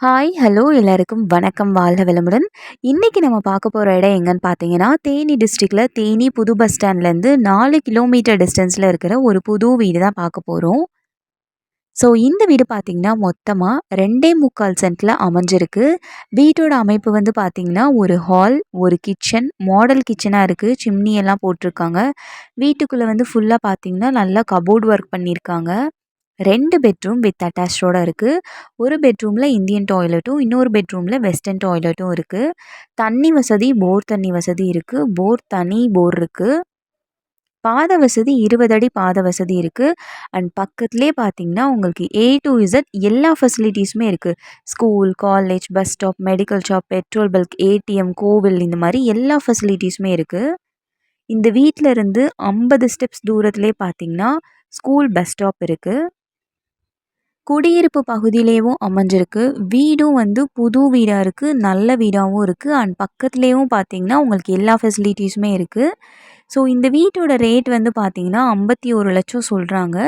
Hi hello எல்லாருக்கும் வணக்கம். வாழ்க விளம்புடன் இன்றைக்கி நம்ம பார்க்க போகிற இடம் எங்கன்னு பார்த்தீங்கன்னா தேனி டிஸ்ட்ரிக்டில் தேனி புது பஸ் ஸ்டாண்ட்லேருந்து நாலு கிலோமீட்டர் டிஸ்டன்ஸில் இருக்கிற ஒரு புது வீடு தான் பார்க்க போகிறோம் ஸோ இந்த வீடு பார்த்திங்கன்னா மொத்தமாக ரெண்டே முக்கால் சென்ட்டில் அமைஞ்சிருக்கு. வீட்டோட அமைப்பு வந்து பார்த்திங்கன்னா ஒரு ஹால் ஒரு கிச்சன் மாடல் கிச்சனாக இருக்குது சிம்னி எல்லாம் போட்டிருக்காங்க. வீட்டுக்குள்ளே வந்து ஃபுல்லாக பார்த்திங்கன்னா நல்லா கபோர்ட் ஒர்க் பண்ணியிருக்காங்க. ரெண்டு பெட்ரூம் வித் அட்டாச்சோட இருக்குது ஒரு பெட்ரூமில் இந்தியன் டாய்லெட்டும் இன்னொரு பெட்ரூமில் வெஸ்டர்ன் டாய்லெட்டும் இருக்குது தண்ணி வசதி போர் தண்ணி வசதி இருக்குது போர் தனி போர் இருக்குது பாத வசதி இருபது அடி பாத வசதி இருக்குது அண்ட் பக்கத்துலேயே பார்த்தீங்கன்னா உங்களுக்கு ஏ டு இசட் எல்லா ஃபெசிலிட்டிஸுமே இருக்குது school college bus stop medical shop petrol bunk ATM கோவில் இந்த மாதிரி எல்லா ஃபெசிலிட்டிஸுமே இருக்குது இந்த வீட்டில் இருந்து ஐம்பது ஸ்டெப்ஸ் தூரத்துலேயே பார்த்தீங்கன்னா ஸ்கூல் பஸ் ஸ்டாப் இருக்குது குடியிருப்பு பகுதியிலேயும் அமைஞ்சிருக்கு. வீடும் வந்து புது வீடாக இருக்குது நல்ல வீடாகவும் இருக்குது அண்ட் பக்கத்துலேயும் பார்த்தீங்கன்னா உங்களுக்கு எல்லா ஃபெசிலிட்டிஸுமே இருக்குது ஸோ இந்த வீட்டோட ரேட் வந்து பார்த்திங்கன்னா ஐம்பத்தி ஒரு லட்சம் சொல்கிறாங்க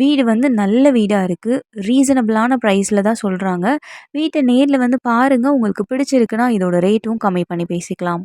வீடு வந்து நல்ல வீடாக இருக்குது ரீசனபிளான ப்ரைஸில் தான் சொல்கிறாங்க வீட்டை நேரில் வந்து பாருங்கள் உங்களுக்கு பிடிச்சிருக்குன்னா இதோட ரேட்டும் கம்மி பண்ணி பேசிக்கலாம்.